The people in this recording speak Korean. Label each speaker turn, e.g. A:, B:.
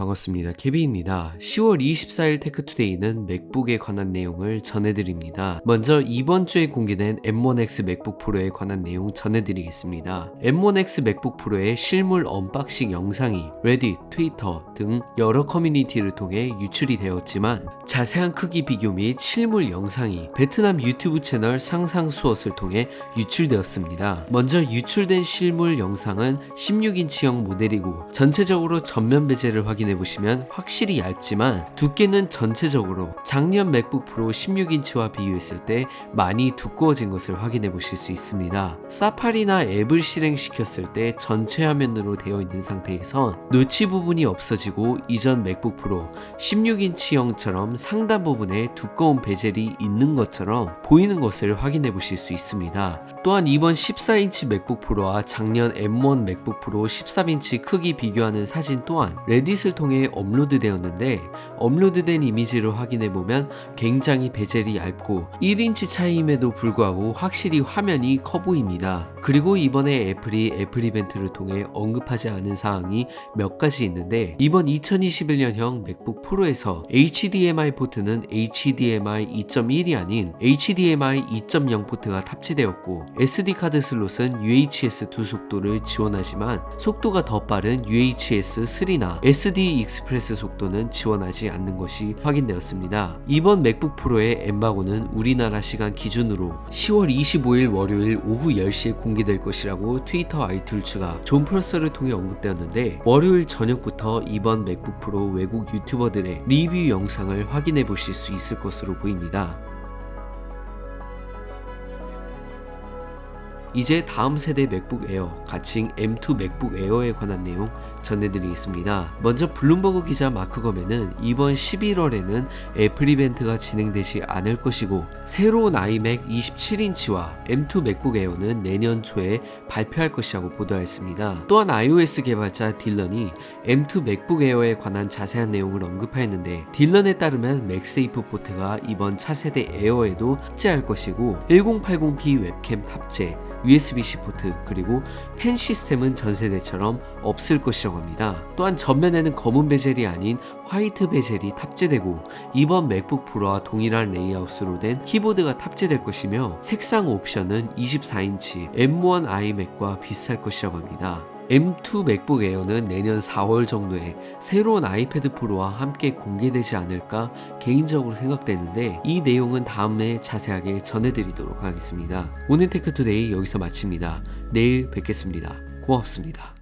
A: 반갑습니다. 케비입니다. 10월 24일 테크투데이는 맥북에 관한 내용을 전해드립니다. 먼저 이번 주에 공개된 M1X 맥북 프로에 관한 내용 전해드리겠습니다. M1X 맥북 프로의 실물 언박싱 영상이 레딧, 트위터 등 여러 커뮤니티를 통해 유출이 되었지만 자세한 크기 비교 및 실물 영상이 베트남 유튜브 채널 상상수엇을 통해 유출되었습니다. 먼저 유출된 실물 영상은 16인치형 모델이고 전체적으로 전면 베젤을 확인 해 보시면 확실히 얇지만 두께는 전체적으로 작년 맥북 프로 16인치와 비교했을 때 많이 두꺼워진 것을 확인해 보실 수 있습니다. 사파리나 앱을 실행시켰을 때 전체 화면으로 되어 있는 상태에선 노치 부분이 없어지고 이전 맥북 프로 16인치형처럼 상단 부분에 두꺼운 베젤이 있는 것처럼 보이는 것을 확인해 보실 수 있습니다. 또한 이번 14인치 맥북 프로와 작년 M1 맥북 프로 13인치 크기 비교하는 사진 또한 레딧을 통해 업로드되었는데 업로드된 이미지를 확인해 보면 굉장히 베젤이 얇고 1인치 차이임에도 불구하고 확실히 화면이 커 보입니다. 그리고 이번에 애플이 애플 이벤트를 통해 언급하지 않은 사항이 몇 가지 있는데 이번 2021년형 맥북 프로에서 HDMI 포트는 HDMI 2.1이 아닌 HDMI 2.0 포트가 탑재되었고 SD 카드 슬롯은 UHS 2 속도를 지원하지만 속도가 더 빠른 UHS 3나 SD 익스프레스 속도는 지원하지 않는 것이 확인되었습니다. 이번 맥북 프로의 엠바고는 우리나라 시간 기준으로 10월 25일 월요일 오후 10시에 공개될 것이라고 트위터 아이툴츠가 존 프로서를 통해 언급되었는데 월요일 저녁부터 이번 맥북 프로 외국 유튜버들의 리뷰 영상을 확인해 보실 수 있을 것으로 보입니다. 이제 다음 세대 맥북 에어, 가칭 M2 맥북 에어에 관한 내용 전해드리겠습니다. 먼저 블룸버그 기자 마크 검에는 이번 11월에는 애플 이벤트가 진행되지 않을 것이고 새로운 아이맥 27인치와 M2 맥북 에어는 내년 초에 발표할 것이라고 보도했습니다. 또한 iOS 개발자 딜런이 M2 맥북 에어에 관한 자세한 내용을 언급하였는데 딜런에 따르면 맥세이프 포트가 이번 차세대 에어에도 탑재할 것이고 1080p 웹캠 탑재 USB-C 포트 그리고 펜 시스템은 전세대처럼 없을 것이라고 합니다. 또한 전면에는 검은 베젤이 아닌 화이트 베젤이 탑재되고 이번 맥북 프로와 동일한 레이아웃으로 된 키보드가 탑재될 것이며 색상 옵션은 24인치 M1 아이맥과 비슷할 것이라고 합니다. M2 맥북 에어는 내년 4월 정도에 새로운 아이패드 프로와 함께 공개되지 않을까 개인적으로 생각되는데 이 내용은 다음에 자세하게 전해드리도록 하겠습니다. 오늘 테크투데이 여기서 마칩니다. 내일 뵙겠습니다. 고맙습니다.